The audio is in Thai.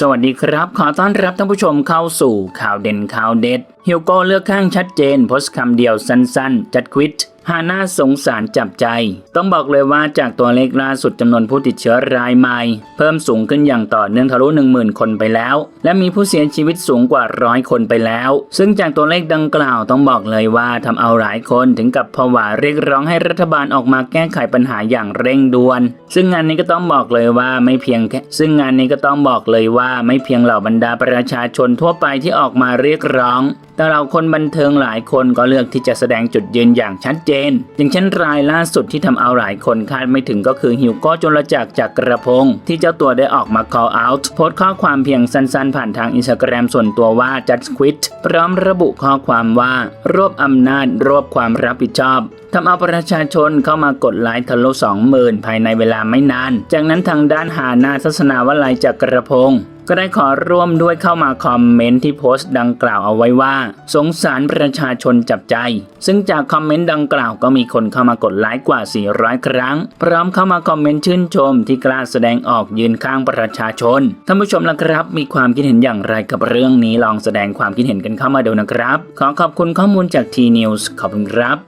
สวัสดีครับ ขอต้อนรับท่านผู้ชมเข้าสู่ข่าวเด่นข่าวเด็ดฮิวโก้เลือกข้างชัดเจนโพสต์คำเดียวสั้นๆ จัดควิด ฮาน่าสงสารจับใจ ต้องบอกเลยว่าจากตัวเลขล่าสุดจำนวนผู้ติดเชื้อรายใหม่ เพิ่มสูงขึ้นอย่างต่อเนื่องทะลุ 10,000 คนไปแล้ว และมีผู้เสียชีวิตสูงกว่าร้อยคนไปแล้ว ซึ่งจากตัวเลขดังกล่าวต้องบอกเลยว่าทำเอาหลายคนถึงกับผวาเรียกร้องให้รัฐบาลออกมาแก้ไขปัญหาอย่างเร่งด่วน ซึ่งงานนี้ก็ต้องบอกเลยว่าไม่เพียงแค่ซึ่งงานนี้ก็ต้องบอกเลยว่าไม่เพียงเหล่าบรรดาประชาชนทั่วไปที่ออกมาเรียกร้อง แต่เราคนบันเทิงหลายคนก็เลือกที่จะแสดงจุดยืนอย่างชัดเจน อย่างเช่นรายล่าสุดที่ทำเอาหลายคนคาดไม่ถึงก็คือฮิวโก้จรจักรจากกระพง ที่เจ้าตัวได้ออกมา call out โพสต์ข้อความเพียงสั้นๆ ผ่านทางอินสตาแกรมส่วนตัวว่า just quit พร้อมระบุข้อความว่า รวบอำนาจ รวบความรับผิดชอบทำเอาประชาชนเข้ามากดไลค์ทะลุ20,000 ภายในเวลาไม่นาน จากนั้นทางด้านหานาทัศนาวลัยจากกระพง ก็ได้ขอร่วมด้วยเข้ามาคอมเมนต์ที่โพสต์ดังกล่าวเอาไว้ว่า สงสารประชาชนจับใจ ซึ่งจากคอมเมนต์ดังกล่าวก็มีคนเข้ามากดไลค์กว่า 400 ครั้ง พร้อมเข้ามาคอมเมนต์ชื่นชมที่กล้าแสดงออกยืนข้างประชาชนท่านผู้ชมละครับ มีความคิดเห็นอย่างไรกับเรื่องนี้ลองแสดงความคิดเห็นกันเข้ามาดูนะครับ ขอขอบคุณข้อมูลจาก T News ขอบคุณครับ